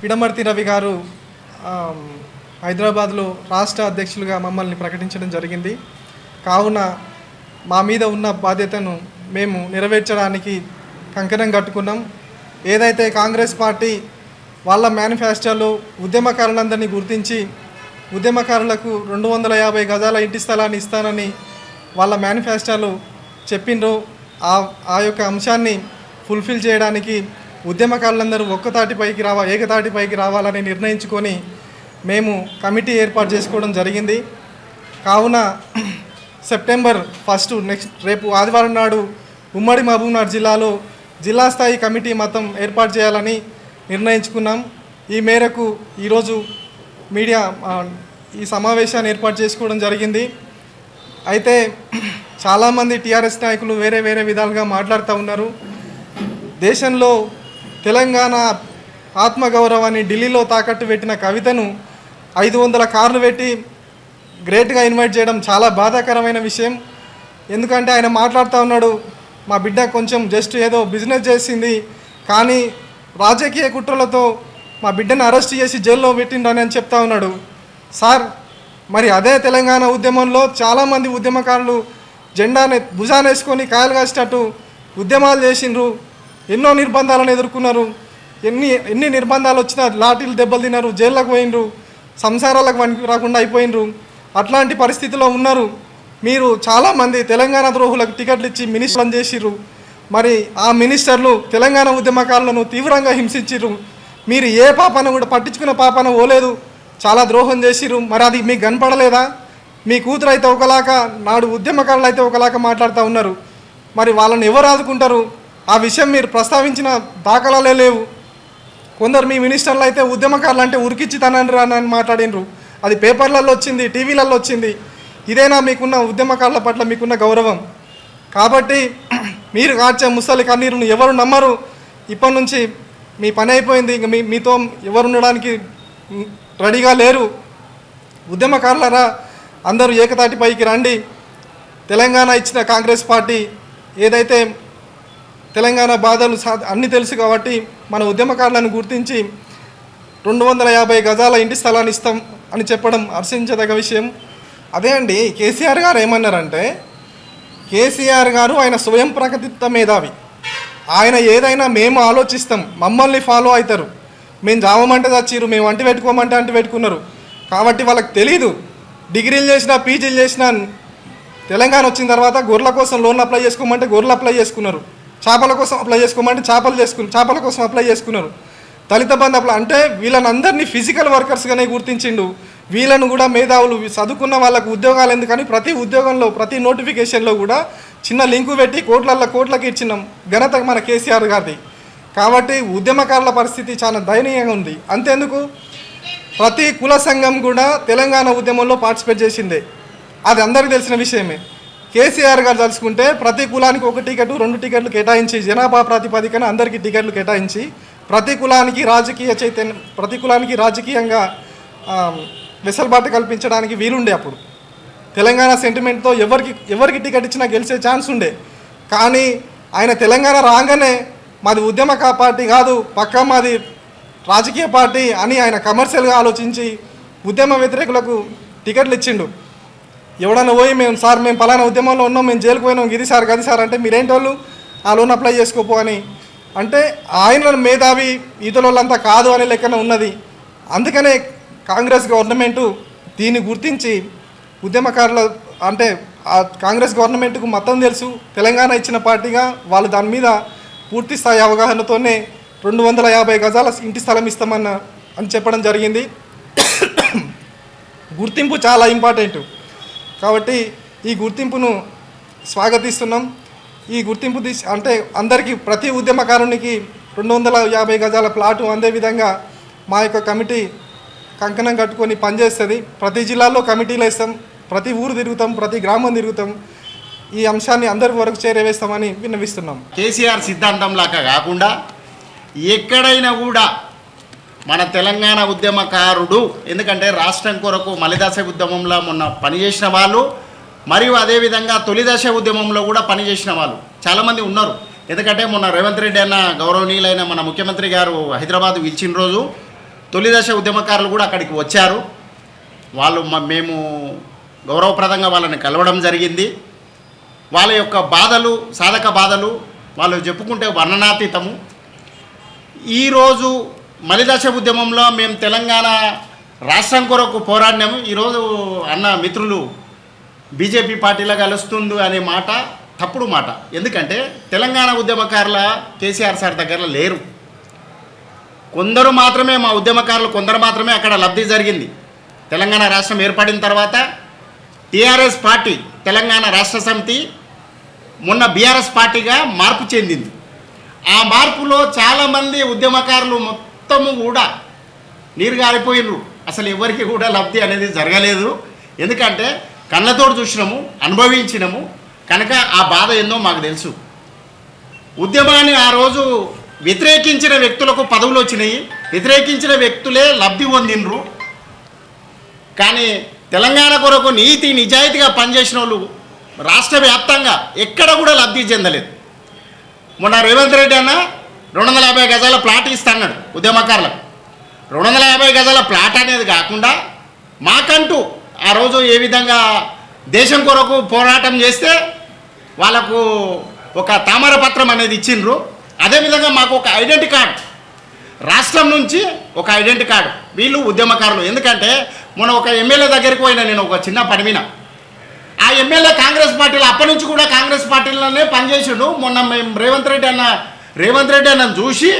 పిడమర్తి రవి గారు హైదరాబాద్లో రాష్ట్ర అధ్యక్షులుగా మమ్మల్ని ప్రకటించడం జరిగింది. కావున మా మీద ఉన్న బాధ్యతను మేము నెరవేర్చడానికి కంకణం కట్టుకున్నాం. ఏదైతే కాంగ్రెస్ పార్టీ వాళ్ళ మేనిఫెస్టోలో ఉద్యమకారులందరినీ గుర్తించి ఉద్యమకారులకు రెండు వందల యాభై గజాల ఇంటి స్థలాన్ని ఇస్తానని వాళ్ళ మేనిఫెస్టోలో చెప్పిండ్రో ఆ ఆ యొక్క అంశాన్ని ఫుల్ఫిల్ చేయడానికి ఉద్యమకారులందరూ ఒక్కతాటిపైకి రావా ఏకతాటిపైకి రావాలని నిర్ణయించుకొని మేము కమిటీ ఏర్పాటు చేసుకోవడం జరిగింది. కావున సెప్టెంబర్ ఫస్ట్ నెక్స్ట్ రేపు ఆదివారం నాడు ఉమ్మడి మహబూబ్నగర్ జిల్లాలో జిల్లా స్థాయి కమిటీ మతం ఏర్పాటు చేయాలని నిర్ణయించుకున్నాం. ఈ మేరకు ఈరోజు మీడియా ఈ సమావేశాన్ని ఏర్పాటు చేసుకోవడం జరిగింది. అయితే చాలామంది టీఆర్ఎస్ నాయకులు వేరే వేరే విధాలుగా మాట్లాడుతూ ఉన్నారు. దేశంలో తెలంగాణ ఆత్మగౌరవాన్ని ఢిల్లీలో తాకట్టు పెట్టిన కవితను ఐదు వందల కార్లు పెట్టి గ్రేట్గా ఇన్వైట్ చేయడం చాలా బాధాకరమైన విషయం. ఎందుకంటే ఆయన మాట్లాడుతూ ఉన్నాడు మా బిడ్డ కొంచెం జస్ట్ ఏదో బిజినెస్ చేసింది కానీ రాజకీయ కుట్రలతో మా బిడ్డను అరెస్ట్ చేసి జైల్లో పెట్టిండని అని చెప్తా ఉన్నాడు. సార్ మరి అదే తెలంగాణ ఉద్యమంలో చాలామంది ఉద్యమకారులు జెండాని భుజానేసుకొని కాయలు కాసేటట్టు ఉద్యమాలు చేసిండ్రు. ఎన్నో నిర్బంధాలను ఎదుర్కొన్నారు. ఎన్ని ఎన్ని నిర్బంధాలు వచ్చినా లాఠీలు దెబ్బలు తిన్నారు జైళ్ళకు పోయినరు సంసారాలకు వనికి రాకుండా అయిపోయినరు అట్లాంటి పరిస్థితిలో ఉన్నారు. మీరు చాలామంది తెలంగాణ ద్రోహులకు టికెట్లు ఇచ్చి మినిస్టర్లను చేసిర్రు. మరి ఆ మినిస్టర్లు తెలంగాణ ఉద్యమకారులను తీవ్రంగా హింసించిర్రు. మీరు ఏ పాపన కూడా పట్టించుకున్న పాపన ఓలేదు చాలా ద్రోహం చేసిర్రు. మరి అది మీకు కనపడలేదా? మీ కూతురు అయితే ఒకలాగా నాడు ఉద్యమకారులు అయితే ఒకలాగా మాట్లాడుతూ ఉన్నారు. మరి వాళ్ళని ఎవరు ఆదుకుంటారు? ఆ విషయం మీరు ప్రస్తావించిన దాఖలాలే లేవు. కొందరు మీ మినిస్టర్లు అయితే ఉద్యమకారులు అంటే ఉరికిచ్చి తనని రా అని మాట్లాడినరు. అది పేపర్లలో వచ్చింది టీవీలలో వచ్చింది. ఇదేనా మీకున్న ఉద్యమకారుల పట్ల మీకున్న గౌరవం? కాబట్టి మీరు కాచే ముసలి కన్నీరును ఎవరు నమ్మరు? ఇప్పటి నుంచి మీ పని అయిపోయింది ఇంక మీ మీతో ఎవరు ఉండడానికి రెడీగా లేరు? ఉద్యమకారులరా అందరూ ఏకతాటిపైకి రండి. తెలంగాణ ఇచ్చిన కాంగ్రెస్ పార్టీ ఏదైతే తెలంగాణ బాధలు అన్ని అన్నీ తెలుసు కాబట్టి మన ఉద్యమకారులను గుర్తించి రెండు వందల యాభై గజాల ఇంటి స్థలాన్ని ఇస్తాం అని చెప్పడం హర్షించదగ్గ విషయం. అదే అండి కేసీఆర్ గారు ఏమన్నారంటే కేసీఆర్ గారు ఆయన స్వయం ప్రకటిత మేధావి. ఆయన ఏదైనా మేము ఆలోచిస్తాం మమ్మల్ని ఫాలో అవుతారు మేము జావమంటే చచ్చిరు మేము అంటి పెట్టుకోమంటే అంటి పెట్టుకున్నారు. కాబట్టి వాళ్ళకి తెలీదు డిగ్రీలు చేసిన పీజీలు చేసిన తెలంగాణ వచ్చిన తర్వాత గొర్రెల కోసం లోన్లు అప్లై చేసుకోమంటే గొర్రెలు అప్లై చేసుకున్నారు. చేపల కోసం అప్లై చేసుకోమంటే చేపలు చేసుకున్నారు చేపల కోసం అప్లై చేసుకున్నారు. దళిత బంధు అప్లై అంటే వీళ్ళని అందరినీ ఫిజికల్ వర్కర్స్గానే గుర్తించిండు. వీళ్ళను కూడా మేధావులు చదువుకున్న వాళ్ళకు ఉద్యోగాలు ఎందుకని ప్రతి ఉద్యోగంలో ప్రతి నోటిఫికేషన్లో కూడా చిన్న లింకు పెట్టి కోట్లల్లో కోట్లకి ఇచ్చినాం. ఘనత మన కేసీఆర్ గారిది. కాబట్టి ఉద్యమకారుల పరిస్థితి చాలా దయనీయంగా ఉంది. అంతేందుకు? ప్రతి కుల సంఘం కూడా తెలంగాణ ఉద్యమంలో పార్టిసిపేట్ చేసిందే. అది అందరికీ తెలిసిన విషయమే. కేసీఆర్ గారు తలుచుకుంటే ప్రతి కులానికి ఒక టికెట్ రెండు టికెట్లు కేటాయించి జనాభా ప్రాతిపదికన అందరికీ టికెట్లు కేటాయించి ప్రతి కులానికి రాజకీయ చైతన్యం ప్రతి కులానికి రాజకీయంగా వెసల్బాటు కల్పించడానికి వీలుండే అప్పుడు. తెలంగాణ సెంటిమెంట్తో ఎవరికి ఎవరికి టికెట్ ఇచ్చినా గెలిచే ఛాన్స్ ఉండే. కానీ ఆయన తెలంగాణ రాగానే మాది ఉద్యమ కా- పార్టీ కాదు పక్క మాది రాజకీయ పార్టీ అని ఆయన కమర్షియల్గా ఆలోచించి ఉద్యమ వ్యతిరేకులకు టికెట్లు ఇచ్చిండు. ఎవడన్నా పోయి మేము సార్ మేము పలానా ఉద్యమంలో ఉన్నాం మేము జైలుకు పోయినాం ఇది సార్ గది సార్ అంటే మీరేంటి వాళ్ళు ఆ లోన్ అప్లై చేసుకోపో అని. అంటే ఆయన మేధావి ఈతలోళ్ళంతా కాదు అనే లెక్కన ఉన్నది. అందుకనే కాంగ్రెస్ గవర్నమెంటు దీన్ని గుర్తించి ఉద్యమకారుల అంటే ఆ కాంగ్రెస్ గవర్నమెంట్కు మొత్తం తెలుసు తెలంగాణ ఇచ్చిన పార్టీగా వాళ్ళు దాని మీద పూర్తి స్థాయి అవగాహనతోనే రెండు వందల యాభై గజాల ఇంటి స్థలం ఇస్తామన్న అని చెప్పడం జరిగింది. గుర్తింపు చాలా ఇంపార్టెంట్. కాబట్టి ఈ గుర్తింపును స్వాగతిస్తున్నాం. ఈ గుర్తింపు తీసి అంటే అందరికీ ప్రతి ఉద్యమకారునికి రెండు వందల యాభై గజాల ప్లాటు అందే విధంగా మా యొక్క కమిటీ కంకణం కట్టుకొని పనిచేస్తుంది. ప్రతి జిల్లాలో కమిటీలు వేస్తాం ప్రతి ఊరు తిరుగుతాం ప్రతి గ్రామం తిరుగుతాం. ఈ అంశాన్ని అందరి వరకు చేరవేస్తామని విన్నవిస్తున్నాం. కేసీఆర్ సిద్ధాంతం లాగా కాకుండా ఎక్కడైనా కూడా మన తెలంగాణ ఉద్యమకారుడు ఎందుకంటే రాష్ట్రం కొరకు మలిదశ ఉద్యమంలో మొన్న పనిచేసిన వాళ్ళు మరియు అదేవిధంగా తొలిదశ ఉద్యమంలో కూడా పనిచేసిన వాళ్ళు. చాలామంది ఉన్నారు. ఎందుకంటే మొన్న రేవంత్ రెడ్డి అన్న గౌరవనీయులైన మన ముఖ్యమంత్రి గారు హైదరాబాద్ పిలిచిన రోజు తొలిదశ ఉద్యమకారులు కూడా అక్కడికి వచ్చారు. వాళ్ళు మేము గౌరవప్రదంగా వాళ్ళని కలవడం జరిగింది. వాళ్ళ యొక్క బాధలు సాధక బాధలు వాళ్ళు చెప్పుకుంటే వర్ణనాతీతము. ఈరోజు మలిదశ ఉద్యమంలో మేము తెలంగాణ రాష్ట్రం కొరకు పోరాడినాము. ఈరోజు అన్న మిత్రులు బీజేపీ పార్టీలో కలుస్తుంది అనే మాట తప్పుడు మాట. ఎందుకంటే తెలంగాణ ఉద్యమకారుల కేసీఆర్ సార్ దగ్గర లేరు. కొందరు మాత్రమే మా ఉద్యమకారులు కొందరు మాత్రమే అక్కడ లబ్ధి జరిగింది. తెలంగాణ రాష్ట్రం ఏర్పడిన తర్వాత టీఆర్ఎస్ పార్టీ తెలంగాణ రాష్ట్ర సమితి మొన్న బీఆర్ఎస్ పార్టీగా మార్పు చెందింది. ఆ మార్పులో చాలామంది ఉద్యమకారులు మొత్తము కూడా నీరు గారిపోయినరు అసలు ఎవరికి కూడా లబ్ధి అనేది జరగలేదు. ఎందుకంటే కళ్ళతోడు చూసినాము అనుభవించినము. కనుక ఆ బాధ ఏందో మాకు తెలుసు. ఉద్యమాన్ని ఆ రోజు వ్యతిరేకించిన వ్యక్తులకు పదవులు వచ్చినాయి. వ్యతిరేకించిన వ్యక్తులే లబ్ధి పొందినరు కానీ తెలంగాణ కొరకు నీతి నిజాయితీగా పనిచేసిన వాళ్ళు రాష్ట్ర వ్యాప్తంగా ఎక్కడ కూడా లబ్ధి చెందలేదు. మొన్న రేవంత్ రెడ్డి అన్న రెండు వందల యాభై గజాల ప్లాట్ ఇస్తాన్నాడు ఉద్యమకారులకు. రెండు వందల యాభై గజాల ప్లాట్ అనేది కాకుండా మాకంటూ ఆ రోజు ఏ విధంగా దేశం కొరకు పోరాటం చేస్తే వాళ్ళకు ఒక తామర పత్రం అనేది ఇచ్చిండ్రు. అదేవిధంగా మాకు ఒక ఐడెంటి కార్డ్. రాష్ట్రం నుంచి ఒక ఐడెంటి కార్డు. వీళ్ళు ఉద్యమకారులు. ఎందుకంటే మొన్న ఒక ఎమ్మెల్యే దగ్గరికి పోయినా నేను ఒక చిన్న పడిమిన ఆ ఎమ్మెల్యే కాంగ్రెస్ పార్టీలో అప్పటి నుంచి కూడా కాంగ్రెస్ పార్టీలోనే పనిచేసిండు. మొన్న మేము రేవంత్ రెడ్డి అన్న రేవంత్ రెడ్డి అన్న చూసి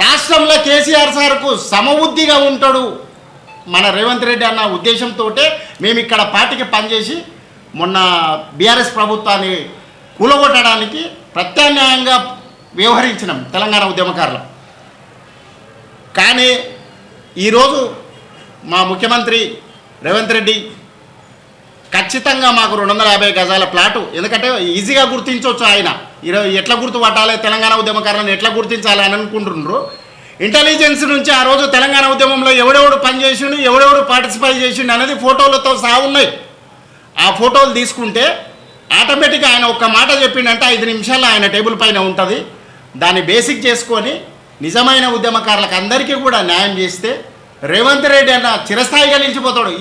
రాష్ట్రంలో కేసీఆర్ సార్కు సమబుద్ధిగా ఉంటాడు మన రేవంత్ రెడ్డి అన్న ఉద్దేశంతో మేము ఇక్కడ పార్టీకి పనిచేసి మొన్న బీఆర్ఎస్ ప్రభుత్వాన్ని కూలగొట్టడానికి ప్రత్యామ్నాయంగా వ్యవహరించినాం తెలంగాణ ఉద్యమకారులు. కానీ ఈరోజు మా ముఖ్యమంత్రి రేవంత్ రెడ్డి ఖచ్చితంగా మాకు రెండు వందల యాభై గజాల ప్లాటు. ఎందుకంటే ఈజీగా గుర్తించవచ్చు ఆయన. ఈరోజు ఎట్లా గుర్తుపట్టాలి తెలంగాణ ఉద్యమకారులను ఎట్లా గుర్తించాలి అని అనుకుంటున్నారు ఇంటెలిజెన్స్ నుంచి ఆ రోజు తెలంగాణ ఉద్యమంలో ఎవడెవడు పనిచేసిండు ఎవడెవడు పార్టిసిపేట్ చేసిండు అనేది ఫోటోలతో సహా ఉన్నాయి. ఆ ఫోటోలు తీసుకుంటే ఆటోమేటిక్గా ఆయన ఒక్క మాట చెప్పిండంటే ఐదు నిమిషాల్లో ఆయన టేబుల్ పైన ఉంటుంది. దాన్ని బేసిక్ చేసుకొని నిజమైన ఉద్యమకారులకు అందరికీ కూడా న్యాయం చేస్తే రేవంత్ రెడ్డి అన్న చిరస్థాయిగా నిలిచిపోతాడు.